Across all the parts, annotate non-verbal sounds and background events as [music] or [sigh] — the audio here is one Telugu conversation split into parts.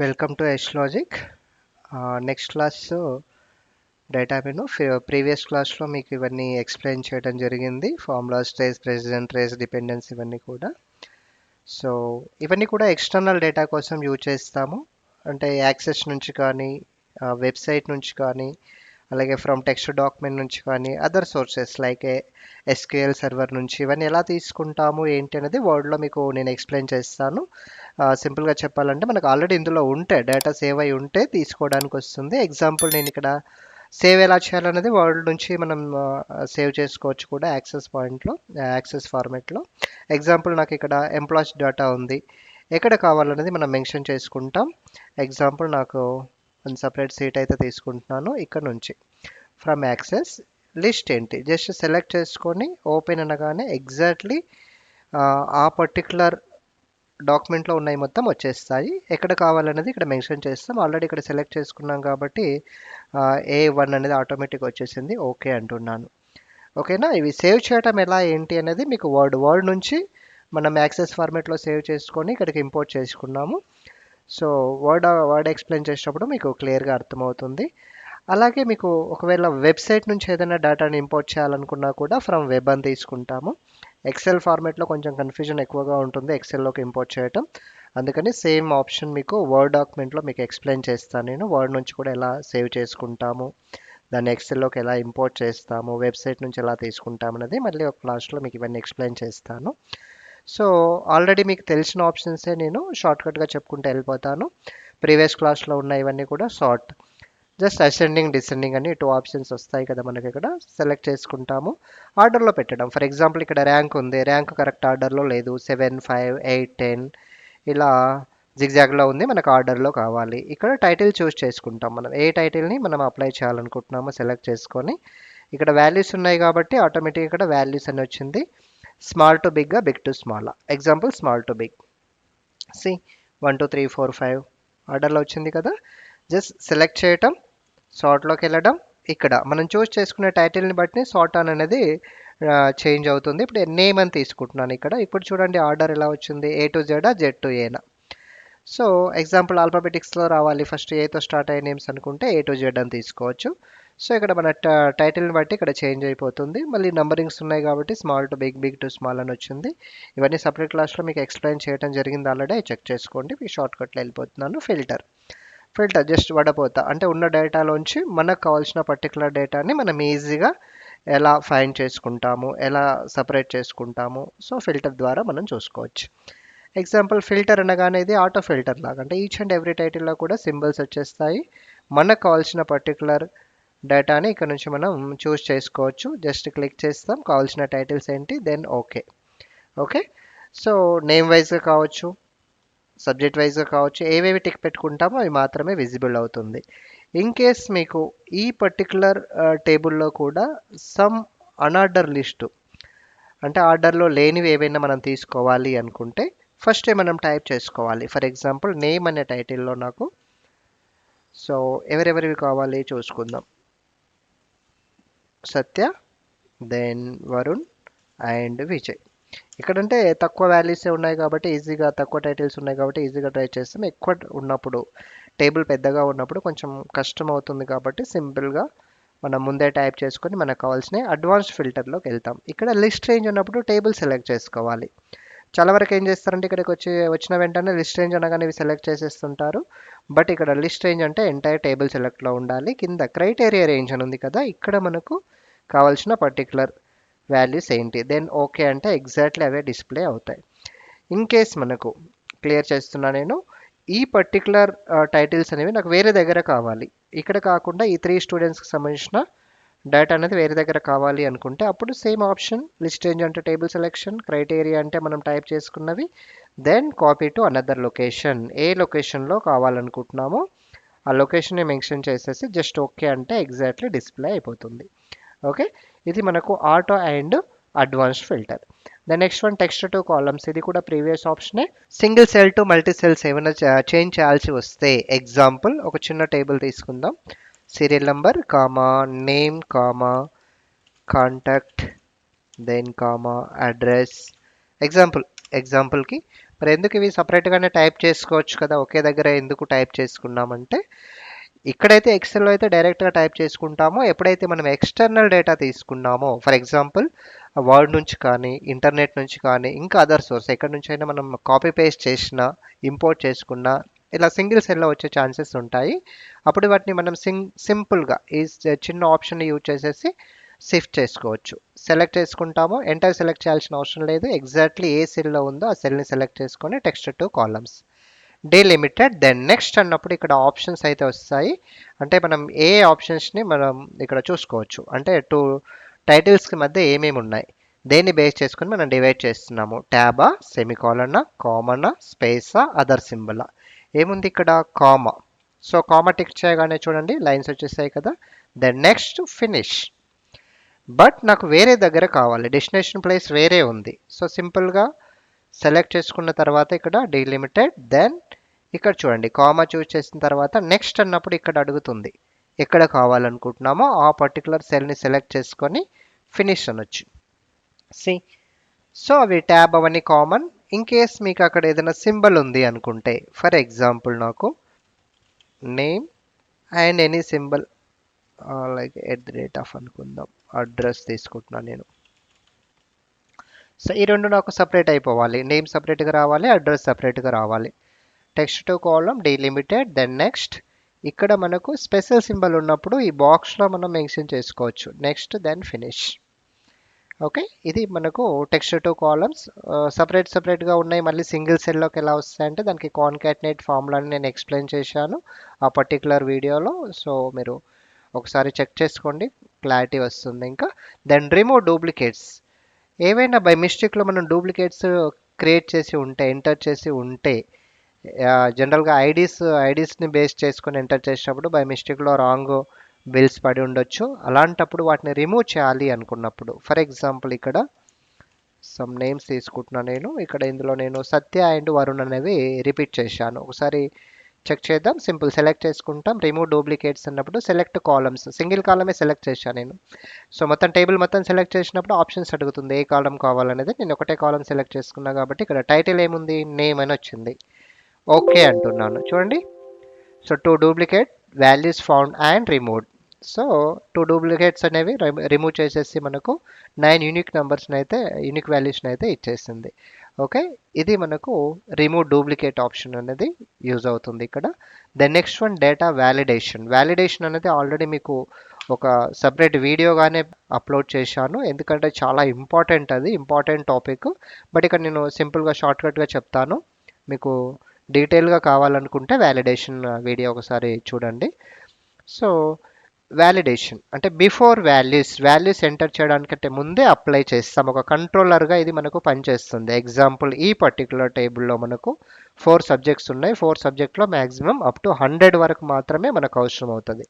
Welcome to S logic next class data menu previous క్లాస్లో మీకు ఇవన్నీ ఎక్స్ప్లెయిన్ చేయడం జరిగింది. Formulas trace precedents trace dependents ఇవన్నీ కూడా. సో ఇవన్నీ కూడా ఎక్స్టర్నల్ డేటా కోసం యూజ్ చేస్తాము. అంటే యాక్సెస్ నుంచి కానీ వెబ్సైట్ నుంచి కానీ అలాగే ఫ్రమ్ టెక్స్ట్ డాక్యుమెంట్ నుంచి కానీ other sources like SQL server నుంచి ఇవన్నీ ఎలా తీసుకుంటాము ఏంటి అనేది వర్డ్లో మీకు నేను ఎక్స్ప్లెయిన్ చేస్తాను. సింపుల్గా చెప్పాలంటే మనకు ఆల్రెడీ ఇందులో ఉంటే డేటా సేవ్ అయి ఉంటే తీసుకోవడానికి వస్తుంది. ఎగ్జాంపుల్ నేను ఇక్కడ సేవ్ ఎలా చేయాలనేది వర్డ్ నుంచి మనం సేవ్ చేసుకోవచ్చు కూడా యాక్సెస్ పాయింట్లో యాక్సెస్ ఫార్మేట్లో ఎగ్జాంపుల్ నాకు ఇక్కడ ఎంప్లాయీస్ డేటా ఉంది. ఎక్కడ కావాలనేది మనం మెన్షన్ చేసుకుంటాం. ఎగ్జాంపుల్ నాకు సపరేట్ సీట్ అయితే తీసుకుంటున్నాను ఇక్కడ నుంచి. ఫ్రమ్ యాక్సెస్ లిస్ట్ ఏంటి జస్ట్ సెలెక్ట్ చేసుకొని ఓపెన్ అనగానే ఎగ్జాక్ట్లీ ఆ పర్టికులర్ డాక్యుమెంట్లో ఉన్నాయి మొత్తం వచ్చేస్తాయి. ఎక్కడ కావాలనేది ఇక్కడ మెన్షన్ చేస్తాం. ఆల్రెడీ ఇక్కడ సెలెక్ట్ చేసుకున్నాం కాబట్టి ఏ వన్ అనేది ఆటోమేటిక్ వచ్చేసింది. ఓకే అంటున్నాను. ఓకేనా ఇవి సేవ్ చేయటం ఎలా ఏంటి అనేది మీకు వర్డ్ వర్డ్ నుంచి మనం యాక్సెస్ ఫార్మేట్లో సేవ్ చేసుకొని ఇక్కడికి ఇంపోర్ట్ చేసుకున్నాము. సో వర్డ్ వర్డ్ ఎక్స్ప్లెయిన్ చేసేటప్పుడు మీకు క్లియర్గా అర్థమవుతుంది. అలాగే మీకు ఒకవేళ వెబ్సైట్ నుంచి ఏదైనా డేటాని ఇంపోర్ట్ చేయాలనుకున్నా కూడా ఫ్రమ్ వెబ్ అని తీసుకుంటాము. ఎక్సెల్ ఫార్మేట్లో కొంచెం కన్ఫ్యూజన్ ఎక్కువగా ఉంటుంది ఎక్సెల్లోకి ఇంపోర్ట్ చేయటం. అందుకని సేమ్ ఆప్షన్ మీకు వర్డ్ డాక్యుమెంట్లో మీకు ఎక్స్ప్లెయిన్ చేస్తాను నేను. వర్డ్ నుంచి కూడా ఎలా సేవ్ చేసుకుంటాము దాన్ని ఎక్సెల్లోకి ఎలా ఇంపోర్ట్ చేస్తాము వెబ్సైట్ నుంచి ఎలా తీసుకుంటాము అనేది మళ్ళీ ఒక క్లాస్లో మీకు ఇవన్నీ ఎక్స్ప్లెయిన్ చేస్తాను. సో ఆల్రెడీ మీకు తెలిసిన ఆప్షన్సే నేను షార్ట్కట్గా చెప్పుకుంటూ వెళ్ళిపోతాను. ప్రీవియస్ క్లాస్లో ఉన్న ఇవన్నీ కూడా షార్ట్ జస్ట్ అసెండింగ్ డిసెండింగ్ అని టూ ఆప్షన్స్ వస్తాయి కదా మనకి ఇక్కడ. సెలెక్ట్ చేసుకుంటాము. ఆర్డర్లో పెట్టడం. ఫర్ ఎగ్జాంపుల్ ఇక్కడ ర్యాంక్ ఉంది. ర్యాంక్ కరెక్ట్ ఆర్డర్లో లేదు. సెవెన్ ఫైవ్ ఎయిట్ టెన్ ఇలా జిగ్జాగ్లో ఉంది. మనకు ఆర్డర్లో కావాలి. ఇక్కడ టైటిల్ చూస్ చేసుకుంటాం మనం. ఏ టైటిల్ని మనం అప్లై చేయాలనుకుంటున్నామో సెలెక్ట్ చేసుకొని. ఇక్కడ వాల్యూస్ ఉన్నాయి కాబట్టి ఆటోమేటిక్ ఇక్కడ వాల్యూస్ అని వచ్చింది. Small to బిగ్గా big to small example small to big see one two three four five ఆర్డర్లో వచ్చింది కదా. జస్ట్ సెలెక్ట్ చేయటం షార్ట్లోకి వెళ్ళడం ఇక్కడ. మనం చూస్ చేసుకునే టైటిల్ని బట్టి షార్ట్ ఆన్ అనేది చేంజ్ అవుతుంది. ఇప్పుడు నేమ్ అని తీసుకుంటున్నాను ఇక్కడ. ఇప్పుడు చూడండి ఆర్డర్ ఎలా వచ్చింది? ఏ టు జెడా జెడ్ టు ఏనా సో ఎగ్జాంపుల్ ఆల్ఫాబెటిక్స్లో రావాలి. ఫస్ట్ ఏతో స్టార్ట్ అయ్యే నేమ్స్ అనుకుంటే ఏ టు జెడ్ అని తీసుకోవచ్చు. సో ఇక్కడ మన టైటిల్ని బట్టి ఇక్కడ చేంజ్ అయిపోతుంది. మళ్ళీ నంబరింగ్స్ ఉన్నాయి కాబట్టి small to big big to small అని వచ్చింది. ఇవన్నీ సపరేట్ క్లాస్లో మీకు ఎక్స్ప్లెయిన్ చేయడం జరిగింది ఆల్రెడీ చెక్ చేసుకోండి. మీ షార్ట్ కట్లో వెళ్ళిపోతున్నాను. ఫిల్టర్ ఫిల్టర్ జస్ట్ వడపోతా. అంటే ఉన్న డేటాలోంచి మనకు కావాల్సిన పర్టికులర్ డేటాని మనం ఈజీగా ఎలా ఫైండ్ చేసుకుంటాము ఎలా సపరేట్ చేసుకుంటాము. సో ఫిల్టర్ ద్వారా మనం చూసుకోవచ్చు. ఎగ్జాంపుల్ ఫిల్టర్ అనగానే ఇది ఆటో ఫిల్టర్ లాగా. అంటే ఈచ్ అండ్ ఎవ్రీ టైటిల్లో కూడా సింబల్స్ వచ్చేస్తాయి. మనకు కావాల్సిన పర్టికులర్ డేటాని ఇక్కడ నుంచి మనం చూస్ చేసుకోవచ్చు. జస్ట్ క్లిక్ చేస్తాం. కావాల్సిన టైటిల్స్ ఏంటి? Then okay. Okay? So name వైజ్గా కావచ్చు సబ్జెక్ట్ వైజ్గా కావచ్చు ఏవేవి టిక్ పెట్టుకుంటామో అవి మాత్రమే విజిబుల్ అవుతుంది. ఇన్ కేస్ మీకు ఈ పర్టికులర్ టేబుల్లో కూడా సమ్ అన్ఆర్డర్ లిస్టు అంటే ఆర్డర్లో లేనివి ఏవైనా మనం తీసుకోవాలి అనుకుంటే ఫస్ట్ మనం టైప్ చేసుకోవాలి. ఫర్ ఎగ్జాంపుల్ నేమ్ అనే టైటిల్లో నాకు సో ఎవరెవరివి కావాలి చూసుకుందాం. సత్య దెన్ వరుణ్ అండ్ విజయ్ ఇక్కడంటే తక్కువ వాల్యూసే ఉన్నాయి కాబట్టి ఈజీగా తక్కువ టైటిల్స్ ఉన్నాయి కాబట్టి ఈజీగా ట్రై చేస్తాం. ఎక్కువ ఉన్నప్పుడు టేబుల్ పెద్దగా ఉన్నప్పుడు కొంచెం కష్టం అవుతుంది కాబట్టి సింపుల్గా మనం ముందే టైప్ చేసుకొని మనకు కావాల్సిన అడ్వాన్స్డ్ ఫిల్టర్లోకి వెళ్తాం. ఇక్కడ లిస్ట్ రేంజ్ ఉన్నప్పుడు టేబుల్ సెలెక్ట్ చేసుకోవాలి. చాలా వరకు ఏం చేస్తారంటే ఇక్కడికి వచ్చి వచ్చిన వెంటనే లిస్ట్ రేంజ్ అనగానే ఇవి సెలెక్ట్ చేసేస్తుంటారు. బట్ ఇక్కడ లిస్ట్ రేంజ్ అంటే ఎంటైర్ టేబుల్ సెలెక్ట్లో ఉండాలి. కింద క్రైటీరియా రేంజ్ అని ఉంది కదా ఇక్కడ మనకు కావాల్సిన పర్టికులర్ వాల్యూస్ ఏంటి? దెన్ ఓకే అంటే ఎగ్జాక్ట్లీ అవే డిస్ప్లే అవుతాయి. ఇన్ కేస్ మనకు క్లియర్ చేస్తున్నా నేను ఈ పర్టికులర్ టైటిల్స్ అనేవి నాకు వేరే దగ్గర కావాలి. ఇక్కడ కాకుండా ఈ త్రీ స్టూడెంట్స్కి సంబంధించిన డేటా అనేది వేరే దగ్గర కావాలి అనుకుంటే అప్పుడు సేమ్ ఆప్షన్ లిస్ట్ రేంజ్ అంటే టేబుల్ సెలెక్షన్ క్రైటీరియా అంటే మనం type చేసుకున్నవి then copy to another location ఏ లొకేషన్లో కావాలనుకుంటున్నామో ఆ లొకేషన్ని మెన్షన్ చేసేసి జస్ట్ ఓకే అంటే ఎగ్జాక్ట్లీ డిస్ప్లే అయిపోతుంది. ఓకే ఇది మనకు auto and advanced filter. The next one text to columns ఇది కూడా previous ఆప్షనే single cell to multi cells ఏమైనా చేంజ్ చేయాల్సి వస్తే ఎగ్జాంపుల్ ఒక చిన్న టేబుల్ తీసుకుందాం. Serial number comma name comma contact then comma address. Example ఎగ్జాంపుల్కి మరి ఎందుకు ఇవి సపరేట్గానే టైప్ చేసుకోవచ్చు కదా? ఒకే దగ్గర ఎందుకు టైప్ చేసుకున్నామంటే ఇక్కడైతే ఎక్సెల్లో అయితే డైరెక్ట్గా టైప్ చేసుకుంటామో ఎప్పుడైతే మనం ఎక్స్టర్నల్ డేటా తీసుకున్నామో ఫర్ ఎగ్జాంపుల్ వర్డ్ నుంచి కానీ ఇంటర్నెట్ నుంచి కానీ ఇంకా అదర్ సోర్స్ ఎక్కడి నుంచి అయినా మనం కాపీ పేస్ట్ చేసినా ఇంపోర్ట్ చేసుకున్నా ఇలా సింగిల్ సెల్లో వచ్చే ఛాన్సెస్ ఉంటాయి. అప్పుడు వాటిని మనం సింగ్ సింపుల్గా ఈ చిన్న ఆప్షన్ని యూజ్ చేసేసి షిఫ్ట్ చేసుకోవచ్చు. సెలెక్ట్ చేసుకుంటాము. ఎంటర్ సెలెక్ట్ చేయాల్సిన అవసరం లేదు. ఎగ్జాక్ట్లీ ఏ సెల్లో ఉందో ఆ సెల్ని సెలెక్ట్ చేసుకొని text to columns. Delimited then next అన్నప్పుడు ఇక్కడ ఆప్షన్స్ అయితే వస్తాయి. అంటే మనం ఏ ఆప్షన్స్ని మనం ఇక్కడ చూసుకోవచ్చు. అంటే టూ టైటిల్స్కి మధ్య ఏమేమి ఉన్నాయి? దేన్ని బేస్ చేసుకొని మనం డివైడ్ చేస్తున్నాము. ట్యాబా సెమికాలనా కామనా స్పేసా అదర్ సింబలా. ఏముంది ఇక్కడ? కామా. సో కామా టిక్ చేయగానే చూడండి లైన్స్ వచ్చేసాయి కదా. దెన్ నెక్స్ట్ ఫినిష్ బట్ నాకు వేరే దగ్గర కావాలి. డెస్టినేషన్ ప్లేస్ వేరే ఉంది. సో సింపుల్గా సెలెక్ట్ చేసుకున్న తర్వాత ఇక్కడ డీలిమిటెడ్ దెన్ ఇక్కడ చూడండి కామా చూస్ చేసిన తర్వాత నెక్స్ట్ అన్నప్పుడు ఇక్కడ అడుగుతుంది ఎక్కడ కావాలనుకుంటున్నామో ఆ పర్టికులర్ సెల్ని సెలెక్ట్ చేసుకొని ఫినిష్ అనొచ్చు. సి సో అవి ట్యాబ్ అవన్నీ కామన్ ఇన్ కేస్ మీకు అక్కడ ఏదైనా సింబల్ ఉంది అనుకుంటే ఫర్ ఎగ్జాంపుల్ నాకు name and any symbol like at the rate of అనుకుందాం. అడ్రస్ తీసుకుంటున్నాను నేను. సో ఈ రెండు నాకు సపరేట్ అయిపోవాలి. నేమ్ సపరేట్గా రావాలి అడ్రస్ సపరేట్గా రావాలి. Text to column delimited then next ఇక్కడ మనకు స్పెషల్ సింబల్ ఉన్నప్పుడు ఈ బాక్స్లో మనం మెన్షన్ చేసుకోవచ్చు. Next then finish okay? ఇది మనకు టెక్స్ట్ టు కాలమ్స్ సపరేట్ సపరేట్గా ఉన్నాయి. మళ్ళీ సింగిల్ సెల్లోకి ఎలా వస్తాయంటే దానికి కాన్కాటినేట్ ఫార్ములాని నేను ఎక్స్ప్లెయిన్ చేశాను ఆ పర్టికులర్ వీడియోలో సో మీరు ఒకసారి చెక్ చేసుకోండి. క్లారిటీ వస్తుంది ఇంకా. దెన్ రిమూవ్ డూప్లికేట్స్ ఏవైనా బై మిస్టేక్లో మనం డూప్లికేట్స్ క్రియేట్ చేసి ఉంటే ఎంటర్ చేసి ఉంటే జనరల్గా ఐడీస్ ఐడీస్ని బేస్ చేసుకొని ఎంటర్ చేసినప్పుడు బై మిస్టేక్లో రాంగ్ బిల్స్ పడి ఉండొచ్చు. అలాంటప్పుడు వాటిని రిమూవ్ చేయాలి అనుకున్నప్పుడు. ఫర్ ఎగ్జాంపుల్ ఇక్కడ సమ్ నేమ్స్ తీసుకుంటున్నాను నేను. ఇక్కడ ఇందులో నేను సత్య అండ్ వరుణ్ అనేవి రిపీట్ చేశాను. ఒకసారి చెక్ చేద్దాం. సింపుల్ సెలెక్ట్ చేసుకుంటాం. రిమూవ్ డూప్లికేట్స్ అన్నప్పుడు సెలెక్ట్ కాలమ్స్ సింగిల్ కాలమే సెలెక్ట్ చేశాను నేను. సో మొత్తం టేబుల్ మొత్తం సెలెక్ట్ చేసినప్పుడు ఆప్షన్స్ అడుగుతుంది. ఏ కాలం కావాలనేది. నేను ఒకటే కాలం సెలెక్ట్ చేసుకున్నా కాబట్టి ఇక్కడ టైటిల్ ఏముంది? నేమ్ అని వచ్చింది. ఓకే అంటున్నాను. చూడండి. So two duplicate values found and removed so two duplicates అనేవి రిమూవ్ చేసేసి మనకు నైన్ యూనిక్ నెంబర్స్ని అయితే యూనిక్ వాల్యూస్ని అయితే ఇచ్చేసింది. ఓకే ఇది మనకు రిమూవ్ డూప్లికేట్ ఆప్షన్ అనేది యూజ్ అవుతుంది ఇక్కడ. The next one data validation validation అనేది ఆల్రెడీ మీకు ఒక సపరేట్ వీడియోగానే అప్లోడ్ చేశాను. ఎందుకంటే చాలా ఇంపార్టెంట్ అది ఇంపార్టెంట్ టాపిక్ బట్ ఇక్కడ నేను సింపుల్గా షార్ట్కట్గా చెప్తాను. మీకు డీటెయిల్గా కావాలనుకుంటే వ్యాలిడేషన్ వీడియో ఒకసారి చూడండి. సో వ్యాలిడేషన్ అంటే బిఫోర్ వాల్యూస్ వాల్యూస్ ఎంటర్ చేయడానికంటే ముందే అప్లై చేస్తాం. ఒక కంట్రోలర్గా ఇది మనకు పనిచేస్తుంది. ఎగ్జాంపుల్ ఈ పర్టికులర్ టేబుల్లో మనకు ఫోర్ సబ్జెక్ట్స్ ఉన్నాయి. ఫోర్ సబ్జెక్ట్లో మ్యాక్సిమం అప్ టు హండ్రెడ్ వరకు మాత్రమే మనకు అవసరం అవుతుంది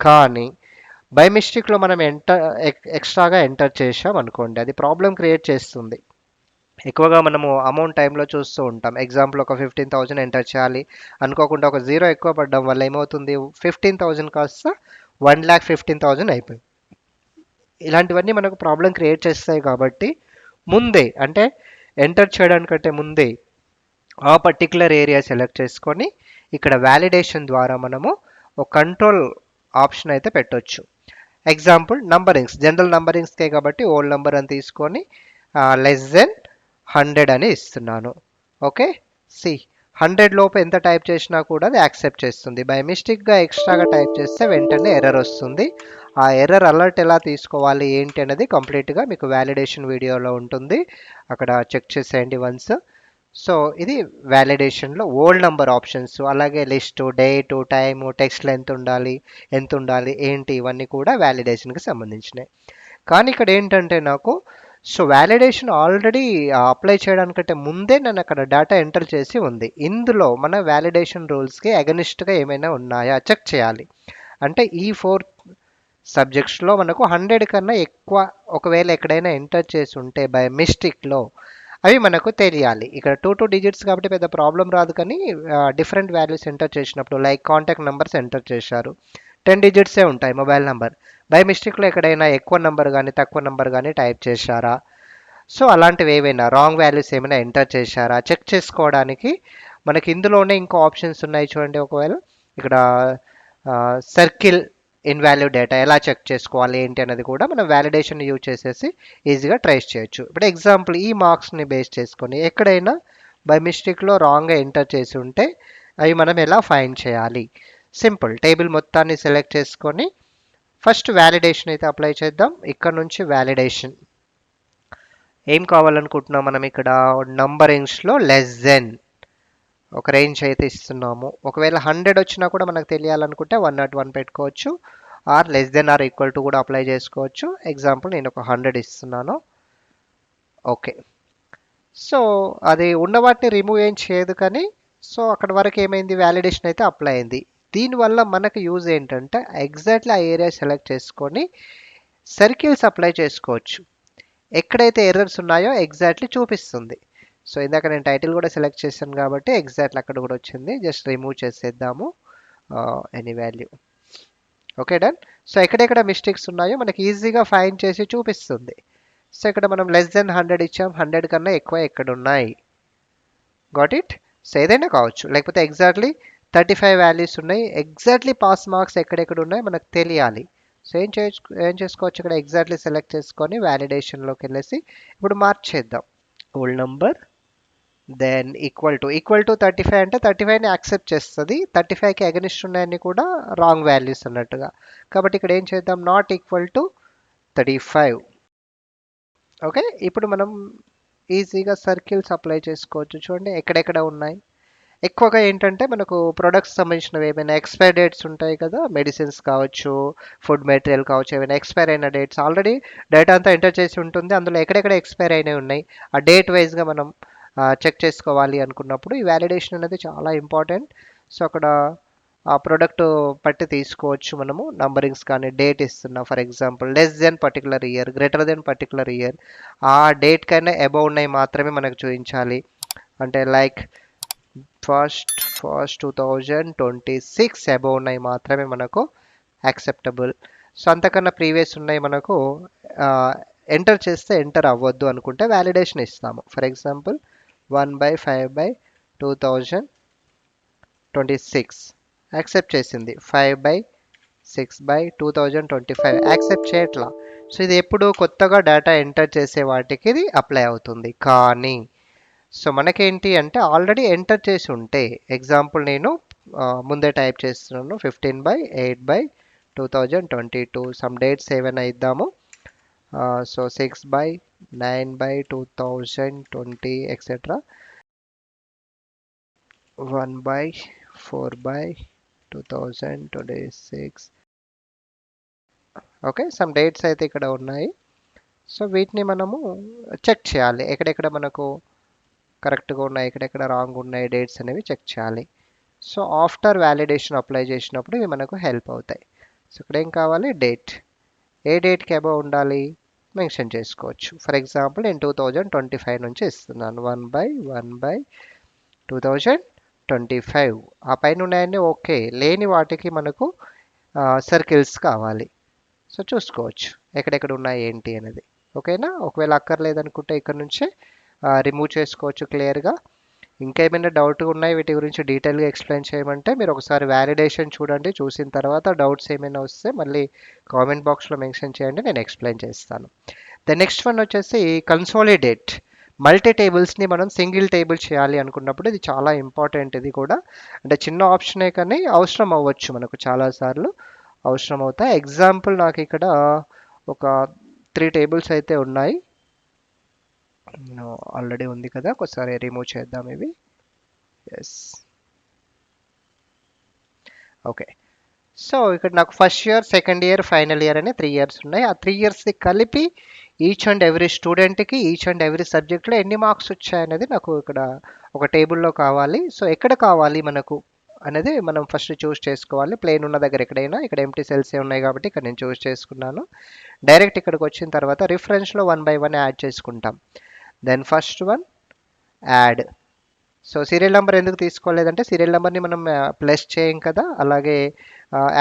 కానీ బై మిస్టేక్లో మనం ఎంటర్ ఎక్స్ట్రాగా ఎంటర్ చేసాం అనుకోండి అది ప్రాబ్లం క్రియేట్ చేస్తుంది. ఎక్కువగా మనము అమౌంట్ టైంలో చూస్తూ ఉంటాం. ఎగ్జాంపుల్ ఒక ఫిఫ్టీన్ థౌజండ్ ఎంటర్ చేయాలి. అనుకోకుండా ఒక జీరో ఎక్కువ పడడం వల్ల ఏమవుతుంది? ఫిఫ్టీన్ థౌజండ్ కాస్త వన్ ల్యాక్ ఫిఫ్టీన్ థౌజండ్ అయిపోయింది. ఇలాంటివన్నీ మనకు ప్రాబ్లం క్రియేట్ చేస్తాయి కాబట్టి ముందే అంటే ఎంటర్ చేయడానికంటే ముందే ఆ పర్టికులర్ ఏరియా సెలెక్ట్ చేసుకొని ఇక్కడ వ్యాలిడేషన్ ద్వారా మనము ఒక కంట్రోల్ ఆప్షన్ అయితే పెట్టొచ్చు. ఎగ్జాంపుల్ నంబరింగ్స్ జనరల్ నంబరింగ్స్కే కాబట్టి ఓల్డ్ నెంబర్ అని తీసుకొని లెస్ దెన్ హండ్రెడ్ అని ఇస్తున్నాను. ఓకే సి హండ్రెడ్ లోపు ఎంత టైప్ చేసినా కూడా అది యాక్సెప్ట్ చేస్తుంది. బై మిస్టేక్గా ఎక్స్ట్రాగా టైప్ చేస్తే వెంటనే ఎర్రర్ వస్తుంది. ఆ ఎర్రర్ అలర్ట్ ఎలా తీసుకోవాలి ఏంటి అనేది కంప్లీట్గా మీకు వ్యాలిడేషన్ వీడియోలో ఉంటుంది. అక్కడ చెక్ చేసేయండి వన్స్. సో ఇది వ్యాలిడేషన్లో ఓల్డ్ నెంబర్ ఆప్షన్స్ అలాగే list date time text length ఉండాలి ఎంత ఉండాలి ఏంటి ఇవన్నీ కూడా వ్యాలిడేషన్కి సంబంధించినవి. కానీ ఇక్కడ ఏంటంటే నాకు సో వ్యాలిడేషన్ ఆల్రెడీ అప్లై చేయడానికంటే ముందే నేను అక్కడ డేటా ఎంటర్ చేసి ఉంది. ఇందులో మన వ్యాలిడేషన్ రూల్స్కి అగనిస్ట్గా ఏమైనా ఉన్నాయా? చెక్ చేయాలి. అంటే ఈ ఫోర్ సబ్జెక్ట్స్లో మనకు హండ్రెడ్ కన్నా ఎక్కువ ఒకవేళ ఎక్కడైనా ఎంటర్ చేసి ఉంటే బై మిస్టేక్లో అవి మనకు తెలియాలి. ఇక్కడ టూ టూ డిజిట్స్ కాబట్టి పెద్ద ప్రాబ్లం రాదు కానీ డిఫరెంట్ వాల్యూస్ ఎంటర్ చేసినప్పుడు లైక్ కాంటాక్ట్ నెంబర్స్ ఎంటర్ చేశారు. టెన్ డిజిట్సే ఉంటాయి మొబైల్ నెంబర్ బై మిస్టేక్లో ఎక్కడైనా ఎక్కువ నెంబర్ కానీ తక్కువ నెంబర్ కానీ టైప్ చేశారా? సో అలాంటివి ఏవైనా రాంగ్ వాల్యూస్ ఏమైనా ఎంటర్ చేశారా? చెక్ చేసుకోవడానికి మనకి ఇందులోనే ఇంకో ఆప్షన్స్ ఉన్నాయి చూడండి ఒకవేళ. ఇక్కడ సర్కిల్ ఇన్వాల్యూ డేటా ఎలా చెక్ చేసుకోవాలి ఏంటి అనేది కూడా మనం వ్యాలిడేషన్ యూజ్ చేసేసి ఈజీగా ట్రేస్ చేయొచ్చు. ఇప్పుడు ఎగ్జాంపుల్ ఈ మార్క్స్ని బేస్ చేసుకొని ఎక్కడైనా బై మిస్టేక్లో రాంగ్గా ఎంటర్ చేసి ఉంటే అవి మనం ఎలా ఫైండ్ చేయాలి? సింపుల్ టేబుల్ మొత్తాన్ని సెలెక్ట్ చేసుకొని ఫస్ట్ వ్యాలిడేషన్ అయితే అప్లై చేద్దాం. ఇక్కడ నుంచి వ్యాలిడేషన్ ఏం కావాలనుకుంటున్నాం మనం ఇక్కడ? నంబరింగ్స్లో లెస్ దెన్ ఒక రేంజ్ అయితే ఇస్తున్నాము. ఒకవేళ హండ్రెడ్ వచ్చినా కూడా మనకు తెలియాలనుకుంటే వన్ నాట్ వన్ పెట్టుకోవచ్చు. Or less than or equal to కూడా అప్లై చేసుకోవచ్చు. ఎగ్జాంపుల్ నేను ఒక హండ్రెడ్ ఇస్తున్నాను. ఓకే సో అది ఉన్న వాటిని రిమూవ్ ఏం చేయదు కానీ సో అక్కడ వరకు ఏమైంది? వ్యాలిడేషన్ అయితే అప్లై అయింది. దీనివల్ల మనకు యూజ్ ఏంటంటే ఎగ్జాక్ట్లీ ఆ ఏరియా సెలెక్ట్ చేసుకొని సర్కిల్స్ అప్లై చేసుకోవచ్చు. ఎక్కడైతే ఎర్రర్స్ ఉన్నాయో ఎగ్జాక్ట్లీ చూపిస్తుంది. సో ఇందాక నేను టైటిల్ కూడా సెలెక్ట్ చేశాను కాబట్టి ఎగ్జాక్ట్లీ అక్కడ కూడా వచ్చింది. జస్ట్ రిమూవ్ చేసేద్దాము. Any value okay done so ఎక్కడెక్కడ మిస్టేక్స్ ఉన్నాయో మనకి ఈజీగా ఫైన్ చేసి చూపిస్తుంది. సో ఇక్కడ మనం లెస్ దెన్ హండ్రెడ్ ఇచ్చాం. హండ్రెడ్ కన్నా ఎక్కువ ఎక్కడ ఉన్నాయి? గాట్ ఇట్ సో ఏదైనా కావచ్చు. లేకపోతే ఎగ్జాక్ట్లీ థర్టీ ఫైవ్ వాల్యూస్ ఉన్నాయి. ఎగ్జాక్ట్లీ పాస్ మార్క్స్ ఎక్కడెక్కడ ఉన్నాయో మనకు తెలియాలి. సో ఏం చేయొచ్చు ఏం చేసుకోవచ్చు ఇక్కడ? ఎగ్జాక్ట్లీ సెలెక్ట్ చేసుకొని వ్యాలిడేషన్లోకి వెళ్ళేసి ఇప్పుడు మార్క్ చేద్దాం. Old number then equal to equal to thirty five అంటే థర్టీ ఫైవ్ని యాక్సెప్ట్ చేస్తుంది. థర్టీ ఫైవ్కి అగనిస్ట్ ఉన్నాయని కూడా రాంగ్ వాల్యూస్ అన్నట్టుగా. కాబట్టి ఇక్కడ ఏం చేద్దాం? Not equal to thirty five okay ఇప్పుడు మనం ఈజీగా సర్కిల్స్ అప్లై చేసుకోవచ్చు. చూడండి ఎక్కడెక్కడ ఉన్నాయి? ఎక్కువగా ఏంటంటే మనకు ప్రొడక్ట్స్ సంబంధించినవి ఏమైనా ఎక్స్పైర్ డేట్స్ ఉంటాయి కదా మెడిసిన్స్ కావచ్చు ఫుడ్ మెటీరియల్ కావచ్చు ఏమైనా ఎక్స్పైర్ అయిన డేట్స్ ఆల్రెడీ డేటా అంతా ఎంటర్ చేసి ఉంటుంది. అందులో ఎక్కడెక్కడ ఎక్స్పైర్ అయినవి ఉన్నాయి. ఆ డేట్ వైజ్గా మనం చెక్ చేసుకోవాలి అనుకున్నప్పుడు ఈ వ్యాలిడేషన్ అనేది చాలా ఇంపార్టెంట్ సో అక్కడ ఆ ప్రోడక్ట్ పట్టి తీసుకోవచ్చు మనము. నంబరింగ్స్ కానీ డేట్ ఇస్తున్నా for example less than particular year greater than particular year ఆ డేట్ కన్నా అబౌవ్ ఉన్నాయి మాత్రమే మనకు చూపించాలి. అంటే like first first two thousand twenty six above ఉన్నాయి మాత్రమే మనకు యాక్సెప్టబుల్ సో అంతకన్నా ప్రీవియస్ ఉన్నాయి మనకు ఎంటర్ చేస్తే ఎంటర్ అవ్వద్దు అనుకుంటే వ్యాలిడేషన్ ఇస్తాము. For example one by five by two thousand twenty six accept చేసింది. Five by six by two thousand twenty five accept చేయట్లా. సో ఇది ఎప్పుడు కొత్తగా డేటా ఎంటర్ చేసే వాటికి ఇది అప్లై అవుతుంది. కానీ సో మనకేంటి అంటే ఆల్రెడీ ఎంటర్ చేసి ఉంటే ఎగ్జాంపుల్ నేను ముందే టైప్ చేస్తున్నాను fifteen by eight by two thousand twenty two some dates ఏమైనా ఇద్దాము? So six by nine by two thousand twenty etcetera one by four by two thousand twenty six okay some dates అయితే ఇక్కడ ఉన్నాయి. సో వీటిని మనము చెక్ చేయాలి. ఎక్కడెక్కడ మనకు కరెక్ట్గా ఉన్నాయి ఎక్కడెక్కడ రాంగ్ ఉన్నాయి డేట్స్ అనేవి చెక్ చేయాలి. సో ఆఫ్టర్ వ్యాలిడేషన్ అప్లై చేసినప్పుడు ఇవి మనకు హెల్ప్ అవుతాయి. సో ఇక్కడ ఏం కావాలి? డేట్ ఏ డేట్కి అబౌవ్ ఉండాలి? మెన్షన్ చేసుకోవచ్చు. ఫర్ ఎగ్జాంపుల్ నేను టూ థౌజండ్ ట్వంటీ ఫైవ్ నుంచి ఇస్తున్నాను. One by one by two thousand twenty five ఆ పైన ఉన్నాయన్నీ ఓకే లేని వాటికి మనకు సర్కిల్స్ కావాలి. సో చూసుకోవచ్చు. ఎక్కడెక్కడ ఉన్నాయి ఏంటి అనేది. ఓకేనా ఒకవేళ అక్కర్లేదనుకుంటే ఇక్కడ నుంచే రిమూవ్ చేసుకోవచ్చు క్లియర్గా ఇంకా ఏమైనా డౌట్ ఉన్నాయి? వీటి గురించి డీటెయిల్గా ఎక్స్ప్లెయిన్ చేయమంటే మీరు ఒకసారి వ్యాలిడేషన్ చూడండి. చూసిన తర్వాత డౌట్స్ ఏమైనా వస్తే మళ్ళీ కామెంట్ బాక్స్లో మెన్షన్ చేయండి. నేను ఎక్స్ప్లెయిన్ చేస్తాను. ద నెక్స్ట్ వన్ వచ్చేసి కన్సాలిడేట్ మల్టీ టేబుల్స్ని మనం సింగిల్ టేబుల్ చేయాలి అనుకున్నప్పుడు ఇది చాలా ఇంపార్టెంట్ ఇది కూడా. అంటే చిన్న ఆప్షనే కానీ అవసరం అవ్వచ్చు మనకు చాలాసార్లు. అవసరం అవుతాయి. ఎగ్జాంపుల్ నాకు ఇక్కడ ఒక త్రీ టేబుల్స్ అయితే ఉన్నాయి. ఆల్రెడీ ఉంది కదా ఒకసారి రిమూవ్ చేద్దాం ఇవి. ఎస్ ఓకే సో ఇక్కడ నాకు first year second year final year అనే త్రీ ఇయర్స్ ఉన్నాయి. ఆ త్రీ ఇయర్స్ని కలిపి ఈచ్ అండ్ ఎవ్రీ స్టూడెంట్కి ఈచ్ అండ్ ఎవ్రీ సబ్జెక్ట్లో ఎన్ని మార్క్స్ వచ్చాయనేది నాకు ఇక్కడ ఒక టేబుల్లో కావాలి. సో ఎక్కడ కావాలి మనకు అనేది మనం ఫస్ట్ చూస్ చేసుకోవాలి. ప్లేన్ ఉన్న దగ్గర ఎక్కడైనా ఇక్కడ ఎంటీ సెల్స్ ఉన్నాయి కాబట్టి ఇక్కడ నేను చూస్ చేసుకున్నాను. డైరెక్ట్ ఇక్కడికి వచ్చిన తర్వాత రిఫరెన్స్లో వన్ బై వన్ యాడ్ చేసుకుంటాం. Then first one add so serial number ఎందుకు తీసుకోలేదంటే సీరియల్ నెంబర్ని మనం uh, ప్లస్ చేయం కదా అలాగే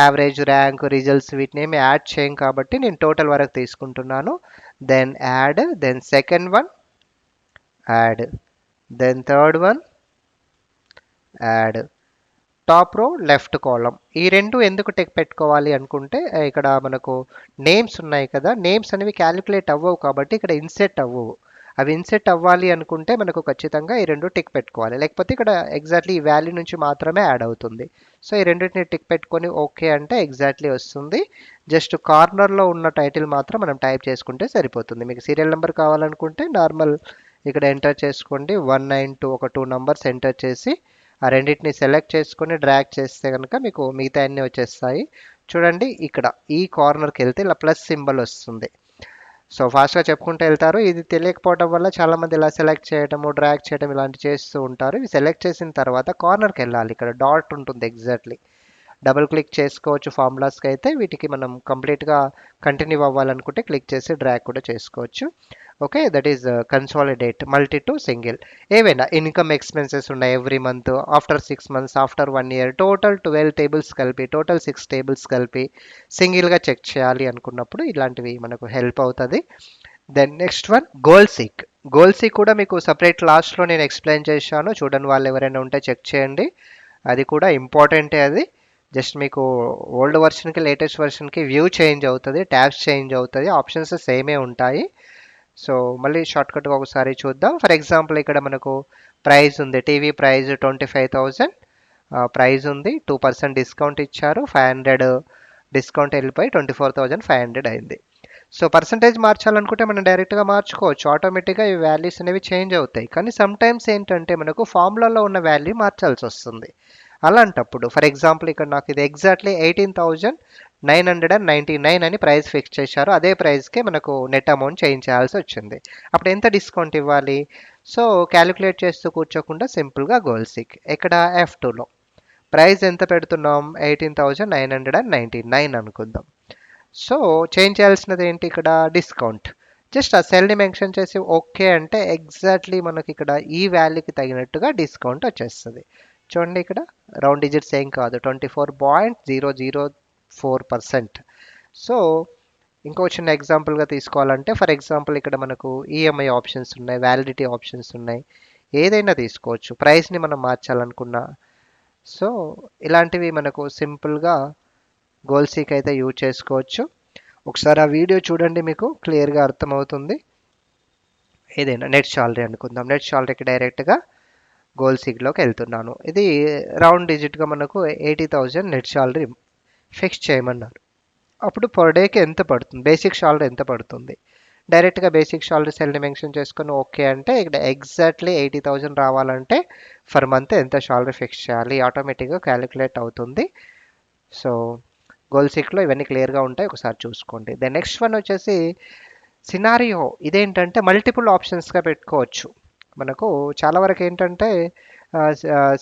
యావరేజ్ ర్యాంక్ రిజల్ట్స్ వీటిని ఏమి యాడ్ చేయం కాబట్టి నేను టోటల్ వరకు తీసుకుంటున్నాను. Then add then second one add then third one add top row left column ఈ రెండు ఎందుకు టెక్ పెట్టుకోవాలి అనుకుంటే uh, ఇక్కడ మనకు నేమ్స్ ఉన్నాయి కదా నేమ్స్ అనేవి క్యాలిక్యులేట్ అవ్వవు కాబట్టి ఇక్కడ ఇన్సెట్ అవ్వవు. అవి ఇన్సెట్ అవ్వాలి అనుకుంటే మనకు ఖచ్చితంగా ఈ రెండు టిక్ పెట్టుకోవాలి. లేకపోతే ఇక్కడ ఎగ్జాక్ట్లీ ఈ వాల్యూ నుంచి మాత్రమే యాడ్ అవుతుంది. సో ఈ రెండింటిని టిక్ పెట్టుకొని ఓకే అంటే ఎగ్జాక్ట్లీ వస్తుంది. జస్ట్ కార్నర్లో ఉన్న టైటిల్ మాత్రం మనం టైప్ చేసుకుంటే సరిపోతుంది. మీకు సీరియల్ నెంబర్ కావాలనుకుంటే నార్మల్ ఇక్కడ ఎంటర్ చేసుకోండి. వన్ నైన్ టూ ఒక టూ నంబర్స్ ఎంటర్ చేసి ఆ రెండింటిని సెలెక్ట్ చేసుకొని డ్రాగ్ చేస్తే కనుక మీకు మిగతా అన్నీ వచ్చేస్తాయి. చూడండి ఇక్కడ ఈ కార్నర్కి వెళ్తే ఇలా ప్లస్ సింబల్ వస్తుంది. సో ఫాస్ట్గా చెప్పుకుంటూ వెళ్తారు. ఇది తెలియకపోవడం వల్ల చాలామంది ఇలా సెలెక్ట్ చేయడము డ్రాగ్ చేయడం ఇలాంటి చేస్తూ ఉంటారు. ఇవి సెలెక్ట్ చేసిన తర్వాత కార్నర్కి వెళ్ళాలి. ఇక్కడ డాట్ ఉంటుంది ఎగ్జాక్ట్లీ డబుల్ క్లిక్ చేసుకోవచ్చు ఫార్ములాస్కి అయితే. వీటికి మనం కంప్లీట్గా కంటిన్యూ అవ్వాలనుకుంటే క్లిక్ చేసి డ్రాగ్ కూడా చేసుకోవచ్చు. Okay that is consolidate multi to single ఏవైనా ఇన్కమ్ ఎక్స్పెన్సెస్ ఉన్నాయి every month after six months after one year total twelve tables కలిపి టోటల్ సిక్స్ టేబుల్స్ కలిపి సింగిల్గా చెక్ చేయాలి అనుకున్నప్పుడు ఇలాంటివి మనకు హెల్ప్ అవుతుంది. Then next one goal seek goal seek కూడా మీకు సపరేట్ క్లాస్లో నేను ఎక్స్ప్లెయిన్ చేశాను. చూడని వాళ్ళు ఎవరైనా ఉంటే చెక్ చేయండి. అది కూడా ఇంపార్టెంటే అది. జస్ట్ మీకు ఓల్డ్ వర్షన్కి లేటెస్ట్ వర్షన్కి వ్యూ చేంజ్ అవుతుంది ట్యాబ్స్ చేంజ్ అవుతుంది ఆప్షన్స్ సేమే ఉంటాయి. సో మళ్ళీ షార్ట్కట్గా ఒకసారి చూద్దాం. ఫర్ ఎగ్జాంపుల్ ఇక్కడ మనకు ప్రైస్ ఉంది. TV price twenty five thousand price ఉంది. టూ పర్సెంట్ డిస్కౌంట్ ఇచ్చారు. ఫైవ్ హండ్రెడ్ డిస్కౌంట్ వెళ్ళిపోయి twenty four thousand five hundred అయింది. సో పర్సంటేజ్ మార్చాలనుకుంటే మనం డైరెక్ట్గా మార్చుకోవచ్చు. ఆటోమేటిక్గా ఈ వాల్యూస్ అనేవి చేంజ్ అవుతాయి. కానీ సమ్ టైమ్స్ ఏంటంటే మనకు ఫార్ములాలో ఉన్న వాల్యూ మార్చాల్సి వస్తుంది. అలాంటప్పుడు ఫర్ ఎగ్జాంపుల్ ఇక్కడ నాకు ఇది exactly eighteen thousand nine hundred and ninety nine అని ప్రైస్ ఫిక్స్ చేశారు. అదే ప్రైస్కే మనకు నెట్ అమౌంట్ చేంజ్ చేయాల్సి వచ్చింది. అప్పుడు ఎంత డిస్కౌంట్ ఇవ్వాలి? సో క్యాలిక్యులేట్ చేస్తూ కూర్చోకుండా సింపుల్గా గోల్ సిక్ ఇక్కడ ఎఫ్ టూలో ప్రైస్ ఎంత పెడుతున్నాం? Eighteen thousand nine hundred and ninety nine అనుకుందాం. సో చేంజ్ చేయాల్సినది ఏంటి ఇక్కడ? డిస్కౌంట్ జస్ట్ ఆ సెల్ని మెన్షన్ చేసి ఓకే అంటే ఎగ్జాక్ట్లీ మనకి ఇక్కడ ఈ వాల్యూకి తగినట్టుగా డిస్కౌంట్ వచ్చేస్తుంది. చూడండి ఇక్కడ రౌండ్ డిజిట్స్ ఏం కాదు. Twenty four point zero zero four percent so ఇంకో చిన్న ఎగ్జాంపుల్గా తీసుకోవాలంటే ఫర్ ఎగ్జాంపుల్ ఇక్కడ మనకు ఈఎంఐ ఆప్షన్స్ ఉన్నాయి వ్యాలిడిటీ ఆప్షన్స్ ఉన్నాయి. ఏదైనా తీసుకోవచ్చు. ప్రైస్ని మనం మార్చాలనుకున్నా. సో ఇలాంటివి మనకు సింపుల్గా గోల్ సీక్ అయితే యూజ్ చేసుకోవచ్చు. ఒకసారి ఆ వీడియో చూడండి మీకు క్లియర్గా అర్థమవుతుంది. ఏదైనా నెట్ శాలరీ అనుకుందాం. నెట్ శాలరీకి డైరెక్ట్గా గోల్ సీక్లోకి వెళ్తున్నాను. ఇది రౌండ్ డిజిట్గా మనకు eighty thousand net salary fix చేయమన్నారు. అప్పుడు పర్ డేకి ఎంత పడుతుంది? బేసిక్ శాలరీ ఎంత పడుతుంది? డైరెక్ట్గా బేసిక్ శాలరీ సెల్ని మెన్షన్ చేసుకొని ఓకే అంటే ఇక్కడ ఎగ్జాక్ట్లీ ఎయిటీ థౌజండ్ రావాలంటే ఫర్ మంత్ ఎంత శాలరీ ఫిక్స్ చేయాలి? ఆటోమేటిక్గా క్యాలిక్యులేట్ అవుతుంది. సో గోల్ సిక్లో ఇవన్నీ క్లియర్గా ఉంటాయి. ఒకసారి చూసుకోండి. దెన్ నెక్స్ట్ వన్ వచ్చేసి సినారియో ఇదేంటంటే మల్టిపుల్ ఆప్షన్స్గా పెట్టుకోవచ్చు. మనకు చాలా వరకు ఏంటంటే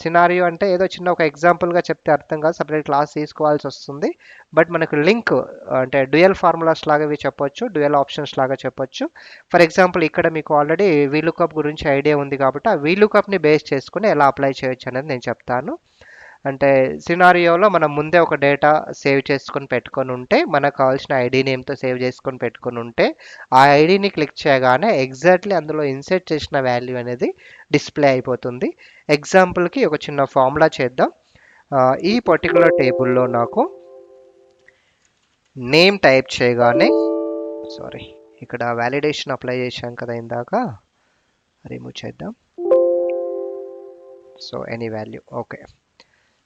సినారియో అంటే ఏదో చిన్న ఒక ఎగ్జాంపుల్గా చెప్తే అర్థం కాదు సపరేట్ క్లాస్ తీసుకోవాల్సి వస్తుంది. బట్ మనకు లింక్ అంటే డ్యూయల్ ఫార్ములాస్ లాగా ఇవి చెప్పొచ్చు డ్యూయల్ ఆప్షన్స్ లాగా చెప్పొచ్చు. ఫర్ ఎగ్జాంపుల్ ఇక్కడ మీకు ఆల్రెడీ వీలుకప్ గురించి ఐడియా ఉంది కాబట్టి ఆ వీలుకప్ని బేస్ చేసుకుని ఎలా అప్లై చేయొచ్చు అనేది నేను చెప్తాను. అంటే సినారియోలో మనం ముందే ఒక డేటా సేవ్ చేసుకొని పెట్టుకొని ఉంటే మనకు కావాల్సిన ఐడి నేమ్తో సేవ్ చేసుకొని పెట్టుకొని ఉంటే ఆ ఐడిని క్లిక్ చేయగానే ఎగ్జాక్ట్లీ అందులో ఇన్సెట్ చేసిన వాల్యూ అనేది డిస్ప్లే అయిపోతుంది. ఎగ్జాంపుల్కి ఒక చిన్న ఫార్ములా చేద్దాం. ఈ పర్టికులర్ టేబుల్లో నాకు నేమ్ టైప్ చేయగానే సారీ ఇక్కడ వ్యాలిడేషన్ అప్లై చేశాం కదా ఇందాక రిమూవ్ చేద్దాం. So any value okay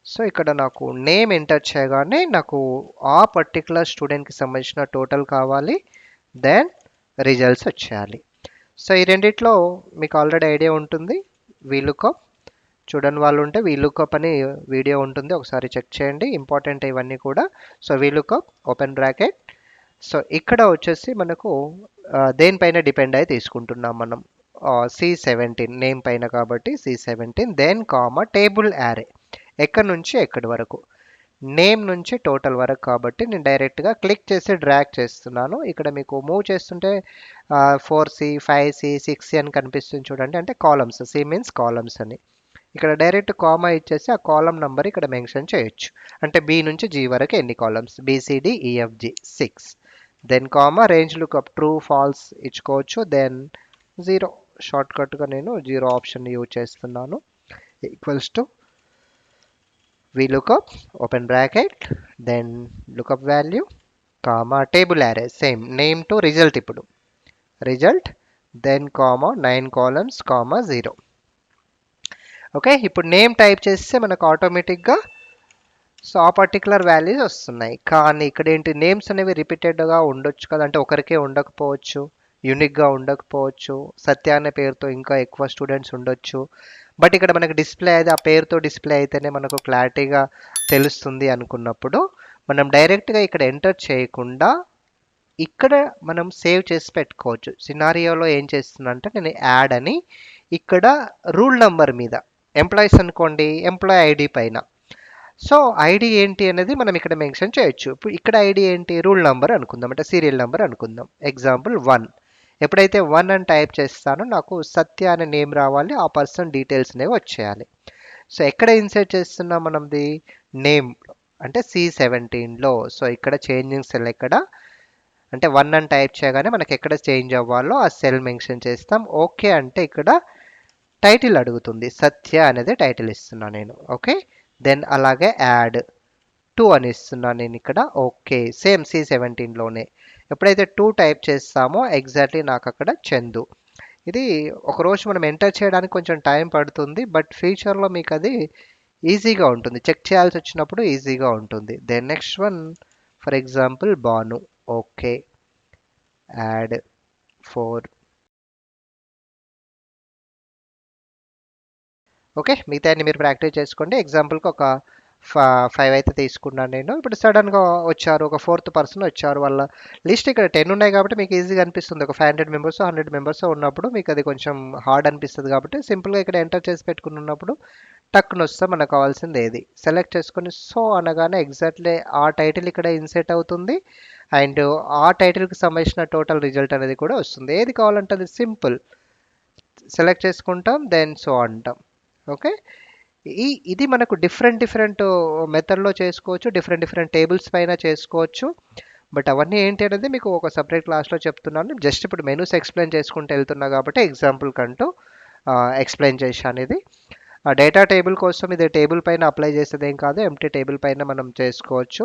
so ఇక్కడ నాకు నేమ్ ఎంటర్ చేయగానే నాకు ఆ పర్టికులర్ స్టూడెంట్కి సంబంధించిన టోటల్ కావాలి దెన్ రిజల్ట్స్ వచ్చేయాలి. సో ఈ రెండిట్లో మీకు ఆల్రెడీ ఐడియా ఉంటుంది వీలుకప్ చూడని వాళ్ళు ఉంటే వీలుకప్ అని వీడియో ఉంటుంది ఒకసారి చెక్ చేయండి ఇంపార్టెంట్ ఇవన్నీ కూడా. So VLOOKUP open bracket so ఇక్కడ వచ్చేసి మనకు దేనిపైన డిపెండ్ అయి తీసుకుంటున్నాం మనం? సి సెవెంటీన్ నేమ్ పైన కాబట్టి C seventeen then comma table array ఎక్కడి నుంచి ఎక్కడి వరకు. నేమ్ నుంచి టోటల్ వరకు కాబట్టి నేను డైరెక్ట్గా క్లిక్ చేసి డ్రాగ్ చేస్తున్నాను. ఇక్కడ మీకు మూవ్ చేస్తుంటే four C five C six C అని కనిపిస్తుంది చూడండి. అంటే కాలమ్స్. సి మీన్స్ కాలమ్స్ అని. ఇక్కడ డైరెక్ట్ కామా ఇచ్చేసి ఆ కాలం నెంబర్ ఇక్కడ మెన్షన్ చేయొచ్చు. అంటే బి నుంచి జీ వరకు ఎన్ని columns? B C D E F G six. Then comma range lookup true false ఇచ్చుకోవచ్చు. Then zero. షార్ట్కట్గా నేను జీరో ఆప్షన్ యూజ్ చేస్తున్నాను. Equals to we lookup open bracket then lookup value comma table array same name to result ఇప్పుడు. Result then comma nine columns comma zero okay ఇప్పుడు నేమ్ టైప్ చేస్తే మనకు ఆటోమేటిక్గా సో ఆ పర్టికులర్ వాల్యూస్ వస్తున్నాయి. కానీ ఇక్కడ ఏంటి నేమ్స్ అనేవి రిపీటెడ్గా ఉండొచ్చు కదా అంటే ఒకరికే ఉండకపోవచ్చు యూనిక్గా ఉండకపోవచ్చు సత్య అనే పేరుతో ఇంకా ఎక్కువ స్టూడెంట్స్ ఉండొచ్చు. బట్ ఇక్కడ మనకి డిస్ప్లే అయితే ఆ పేరుతో డిస్ప్లే అయితేనే మనకు క్లారిటీగా తెలుస్తుంది అనుకున్నప్పుడు మనం డైరెక్ట్గా ఇక్కడ ఎంటర్ చేయకుండా ఇక్కడ మనం సేవ్ చేసి పెట్టుకోవచ్చు. సినారియోలో ఏం చేస్తున్నా అంటే నేను యాడ్ అని ఇక్కడ రూల్ నెంబర్ మీద ఎంప్లాయీస్ అనుకోండి ఎంప్లాయ్ ఐడి పైన. సో ఐడి ఏంటి అనేది మనం ఇక్కడ మెన్షన్ చేయొచ్చు. ఇప్పుడు ఇక్కడ ఐడి ఏంటి? రూల్ నెంబర్ అనుకుందాం. అంటే సీరియల్ నెంబర్ అనుకుందాం. Example one. ఎప్పుడైతే వన్ అని టైప్ చేస్తానో నాకు సత్య అనే నేమ్ రావాలి ఆ పర్సన్ డీటెయిల్స్ అనేవి వచ్చేయాలి. సో ఎక్కడ ఇన్సర్ట్ చేస్తున్నాం మనంది? నేమ్ అంటే సి సెవెంటీన్లో. సో ఇక్కడ చేంజింగ్ సెల్ ఎక్కడ? అంటే వన్ అని టైప్ చేయగానే మనకి ఎక్కడ చేంజ్ అవ్వాలో ఆ సెల్ మెన్షన్ చేస్తాం. ఓకే అంటే ఇక్కడ టైటిల్ అడుగుతుంది. సత్య అనేది టైటిల్ ఇస్తున్నా నేను. ఓకే? దెన్ అలాగే యాడ్. టూ అని ఇస్తున్నాను నేను ఇక్కడ. ఓకే సేమ్ సి సెవెంటీన్లోనే ఎప్పుడైతే టూ టైప్ చేస్తామో ఎగ్జాక్ట్లీ నాకు అక్కడ చందు. ఇది ఒకరోజు మనం ఎంటర్ చేయడానికి కొంచెం టైం పడుతుంది బట్ ఫ్యూచర్లో మీకు అది ఈజీగా ఉంటుంది. చెక్ చేయాల్సి వచ్చినప్పుడు ఈజీగా ఉంటుంది. Then next one for example Banu okay. Add four okay మిగతా మీరు ప్రాక్టీస్ చేసుకోండి. ఎగ్జాంపుల్కి ఒక ఫైవ్ అయితే తీసుకున్నాను నేను. ఇప్పుడు సడన్గా వచ్చారు ఒక ఫోర్త్ పర్సన్ వచ్చారు. వాళ్ళ లిస్ట్ ఇక్కడ టెన్ ఉన్నాయి కాబట్టి మీకు ఈజీగా అనిపిస్తుంది. ఒక five hundred members hundred members ఉన్నప్పుడు మీకు అది కొంచెం హార్డ్ అనిపిస్తుంది కాబట్టి సింపుల్గా ఇక్కడ ఎంటర్ చేసి పెట్టుకుని ఉన్నప్పుడు టక్కున వస్తే మనకు కావాల్సింది ఏది? సెలెక్ట్ చేసుకొని సో అనగానే ఎగ్జాక్ట్లీ ఆ టైటిల్ ఇక్కడ ఇన్సెట్ అవుతుంది. అండ్ ఆ టైటిల్కి సంబంధించిన టోటల్ రిజల్ట్ అనేది కూడా వస్తుంది. ఏది కావాలంటే అది సింపుల్ సెలెక్ట్ చేసుకుంటాం దెన్ సో అంటాం. ఓకే ఈ ఇది మనకు డిఫరెంట్ డిఫరెంట్ మెథడ్లో చేసుకోవచ్చు డిఫరెంట్ డిఫరెంట్ టేబుల్స్ పైన చేసుకోవచ్చు. బట్ అవన్నీ ఏంటి అనేది మీకు ఒక సపరేట్ క్లాస్లో చెప్తున్నాను. జస్ట్ ఇప్పుడు మెనూస్ ఎక్స్ప్లెయిన్ చేసుకుంటూ వెళ్తున్నా కాబట్టి ఎగ్జాంపుల్ కంటూ ఎక్స్ప్లెయిన్ చేశాను ఇది ఆ డేటా టేబుల్ కోసం ఇది టేబుల్ పైన అప్లై చేసేది ఏం కాదు ఎంటీ టేబుల్ పైన మనం చేసుకోవచ్చు.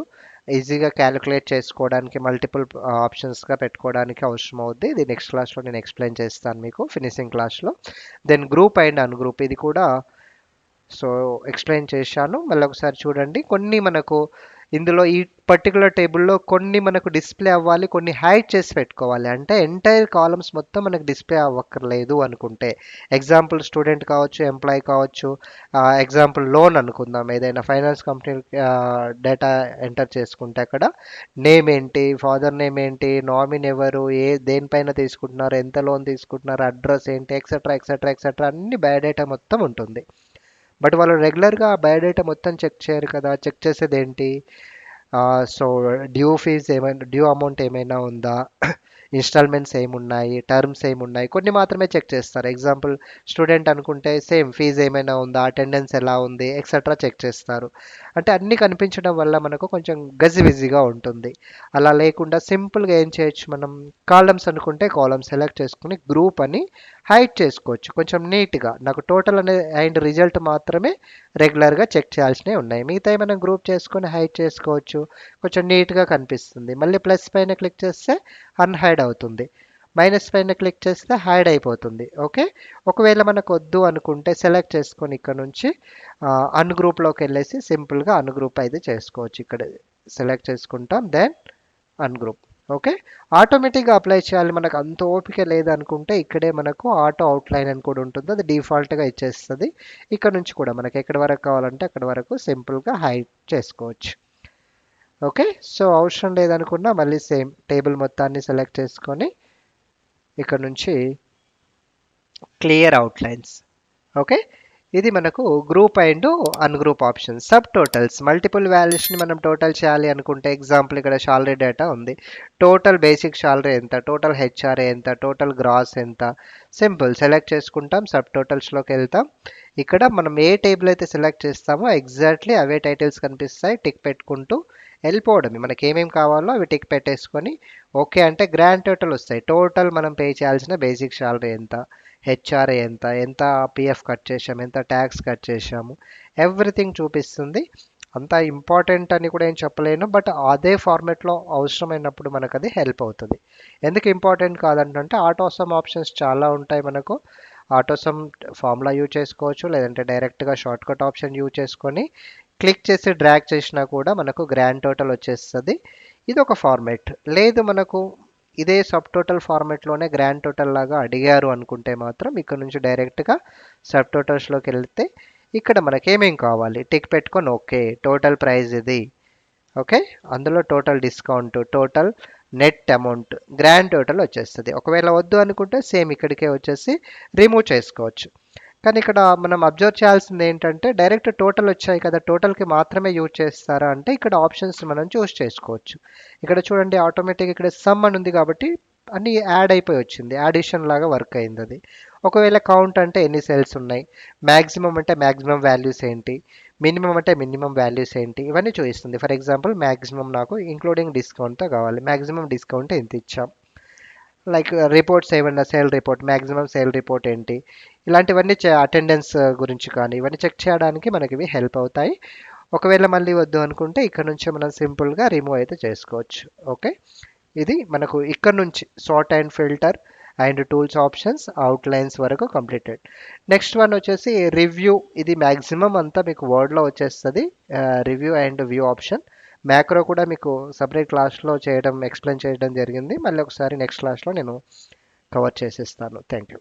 ఈజీగా క్యాలిక్యులేట్ చేసుకోవడానికి మల్టిపుల్ ఆప్షన్స్గా పెట్టుకోవడానికి అవసరం అవుద్ది. ఇది నెక్స్ట్ క్లాస్లో నేను ఎక్స్ప్లెయిన్ చేస్తాను మీకు ఫినిషింగ్ క్లాస్లో then group and ungroup ఇది కూడా సో ఎక్స్ప్లెయిన్ చేశాను. మళ్ళీ ఒకసారి చూడండి. కొన్ని మనకు ఇందులో ఈ పర్టికులర్ టేబుల్లో కొన్ని మనకు డిస్ప్లే అవ్వాలి కొన్ని హైడ్ చేసి పెట్టుకోవాలి. అంటే ఎంటైర్ కాలమ్స్ మొత్తం మనకు డిస్ప్లే అవ్వక్కర్లేదు అనుకుంటే. ఎగ్జాంపుల్ స్టూడెంట్ కావచ్చు ఎంప్లాయీ కావచ్చు ఎగ్జాంపుల్ లోన్ అనుకుందాం. ఏదైనా ఫైనాన్స్ కంపెనీ డేటా ఎంటర్ చేసుకుంటే అక్కడ నేమ్ ఏంటి ఫాదర్ నేమ్ ఏంటి నామిన్ ఎవరు ఏ దేనిపైన తీసుకుంటున్నారు ఎంత లోన్ తీసుకుంటున్నారు అడ్రస్ ఏంటి ఎక్సెట్రా ఎక్సెట్రా ఎక్సెట్రా అన్ని బయోడేటా మొత్తం ఉంటుంది. బట్ వాళ్ళు రెగ్యులర్గా బయోడేటా మొత్తం చెక్ చేయరు కదా చెక్ చేసేది ఏంటి సో డ్యూ ఫీజ్ ఏమైనా డ్యూ అమౌంట్ ఏమైనా ఉందా? [clears throat] ఇన్స్టాల్మెంట్స్ ఏమున్నాయి? టర్మ్స్ ఏమున్నాయి? కొన్ని మాత్రమే చెక్ చేస్తారు. ఎగ్జాంపుల్ స్టూడెంట్ అనుకుంటే సేమ్ ఫీజు ఏమైనా ఉందా? అటెండెన్స్ ఎలా ఉంది? ఎక్సెట్రా చెక్ చేస్తారు. అంటే అన్నీ కనిపించడం వల్ల మనకు కొంచెం గజిబిజిగా ఉంటుంది. అలా లేకుండా సింపుల్గా ఏం చేయొచ్చు మనం? కాలమ్స్ అనుకుంటే కాలమ్ సెలెక్ట్ చేసుకుని గ్రూప్ అని హైడ్ చేసుకోవచ్చు. కొంచెం నీట్గా నాకు టోటల్ అనే అండ్ రిజల్ట్ మాత్రమే రెగ్యులర్గా చెక్ చేయాల్సినవి ఉన్నాయి. మిగతా మనం గ్రూప్ చేసుకొని హైడ్ చేసుకోవచ్చు. కొంచెం నీట్గా కనిపిస్తుంది. మళ్ళీ ప్లస్ పైన క్లిక్ చేస్తే అన్హైడ్ అవుతుంది. మైనస్ పైన క్లిక్ చేస్తే హైడ్ అయిపోతుంది. ఓకే? ఒకవేళ మనకు వద్దు అనుకుంటే సెలెక్ట్ చేసుకొని ఇక్కడ నుంచి అన్ గ్రూప్లోకి వెళ్ళేసి సింపుల్గా అన్ గ్రూప్ అయితే చేసుకోవచ్చు. ఇక్కడ సెలెక్ట్ చేసుకుంటాం. Then ungroup. ఓకే? ఆటోమేటిక్గా అప్లై చేయాలి మనకు అంత ఓపిక లేదనుకుంటే ఇక్కడే మనకు ఆటో అవుట్లైన్ అని కూడా ఉంటుంది. అది డిఫాల్ట్గా ఇచ్చేస్తుంది. ఇక్కడ నుంచి కూడా మనకి ఎక్కడి వరకు కావాలంటే అక్కడ వరకు సింపుల్గా హైడ్ చేసుకోవచ్చు. ఓకే? సో అవసరం లేదనుకున్నా మళ్ళీ సేమ్ టేబుల్ మొత్తాన్ని సెలెక్ట్ చేసుకొని ఇక్కడ నుంచి క్లియర్ అవుట్లైన్స్. ఓకే? ఇది మనకు group and ungroup option subtotals multiple వాల్యూస్ని మనం టోటల్ చేయాలి అనుకుంటే ఎగ్జాంపుల్ ఇక్కడ శాలరీ డేటా ఉంది. టోటల్ బేసిక్ శాలరీ ఎంత? టోటల్ హెచ్ఆర్ఏ ఎంత? టోటల్ గ్రాస్ ఎంత? సింపుల్ సెలెక్ట్ చేసుకుంటాం. సబ్ టోటల్స్లోకి వెళ్తాం. ఇక్కడ మనం ఏ టేబుల్ అయితే సెలెక్ట్ చేస్తామో ఎగ్జాక్ట్లీ అవే టైటిల్స్ కనిపిస్తాయి. టిక్ పెట్టుకుంటూ వెళ్ళిపోవడం మనకి ఏమేమి కావాలో అవి టిక్ పెట్టేసుకొని ఓకే అంటే గ్రాండ్ టోటల్ వస్తాయి. టోటల్ మనం పే చేయాల్సిన బేసిక్ శాలరీ ఎంత? హెచ్ఆర్ఏ ఎంత ఎంత పిఎఫ్ కట్ చేసాము ఎంత ట్యాక్స్ కట్ చేసాము ఎవ్రీథింగ్ చూపిస్తుంది. అంత ఇంపార్టెంట్ అని కూడా ఏం చెప్పలేను బట్ అదే ఫార్మెట్లో అవసరమైనప్పుడు మనకు అది హెల్ప్ అవుతుంది. ఎందుకు ఇంపార్టెంట్ కాదంటే ఆటోసమ్ ఆప్షన్స్ చాలా ఉంటాయి మనకు. ఆటోసమ్ ఫార్ములా యూజ్ చేసుకోవచ్చు లేదంటే డైరెక్ట్గా షార్ట్కట్ ఆప్షన్ యూజ్ చేసుకొని క్లిక్ చేసి డ్రాగ్ చేసినా కూడా మనకు గ్రాండ్ టోటల్ వచ్చేస్తుంది. ఇది ఒక ఫార్మేట్ లేదు మనకు ఇదే సబ్ టోటల్ ఫార్మేట్లోనే గ్రాండ్ టోటల్ లాగా అడిగారు అనుకుంటే మాత్రం ఇక్కడ నుంచి డైరెక్ట్గా సబ్ టోటల్స్లోకి వెళ్తే ఇక్కడ మనకేమేం కావాలి? టిక్ పెట్టుకొని ఓకే టోటల్ ప్రైస్ ఇది. ఓకే? అందులో total discount total net amount grand total వచ్చేస్తుంది. ఒకవేళ వద్దు అనుకుంటే సేమ్ ఇక్కడికే వచ్చేసి రిమూవ్ చేసుకోవచ్చు. కానీ ఇక్కడ మనం అబ్జర్వ్ చేయాల్సింది ఏంటంటే డైరెక్ట్ టోటల్ వచ్చాయి కదా టోటల్కి మాత్రమే యూజ్ చేస్తారా అంటే ఇక్కడ ఆప్షన్స్ మనం చూస్ చేసుకోవచ్చు. ఇక్కడ చూడండి ఆటోమేటిక్ ఇక్కడ సమ్ అని ఉంది కాబట్టి అన్ని యాడ్ అయిపోయి వచ్చింది. యాడిషన్ లాగా వర్క్ అయింది అది. ఒకవేళ కౌంట్ అంటే ఎన్ని సెల్స్ ఉన్నాయి? మ్యాక్సిమం అంటే మ్యాక్సిమం వాల్యూస్ ఏంటి? మినిమం అంటే మినిమం వాల్యూస్ ఏంటి? ఇవన్నీ చూపిస్తుంది. ఫర్ ఎగ్జాంపుల్ మ్యాక్సిమం నాకు ఇంక్లూడింగ్ డిస్కౌంట్తో కావాలి. మ్యాక్సిమం డిస్కౌంట్ ఎంత ఇచ్చాం? లైక్ రిపోర్ట్స్ ఏమన్నా sale report maximum sale report ఏంటి? ఇలాంటివన్నీ అటెండెన్స్ గురించి కానీ ఇవన్నీ చెక్ చేయడానికి మనకి ఇవి హెల్ప్ అవుతాయి. ఒకవేళ మళ్ళీ వద్దు అనుకుంటే ఇక్కడ నుంచి మనం సింపుల్గా రిమూవ్ అయితే చేసుకోవచ్చు. ఓకే? ఇది మనకు ఇక్కడ నుంచి sort and filter and tools options outlines వరకు కంప్లీటెడ్. నెక్స్ట్ వన్ వచ్చేసి రివ్యూ. ఇది మ్యాక్సిమం అంతా మీకు వర్డ్లో వచ్చేస్తుంది. Review and view option. Macro కూడా మీకు సపరేట్ క్లాస్లో చేయడం ఎక్స్ప్లెయిన్ చేయడం జరిగింది. మళ్ళీ ఒకసారి నెక్స్ట్ క్లాస్లో నేను కవర్ చేసేస్తాను. Thank you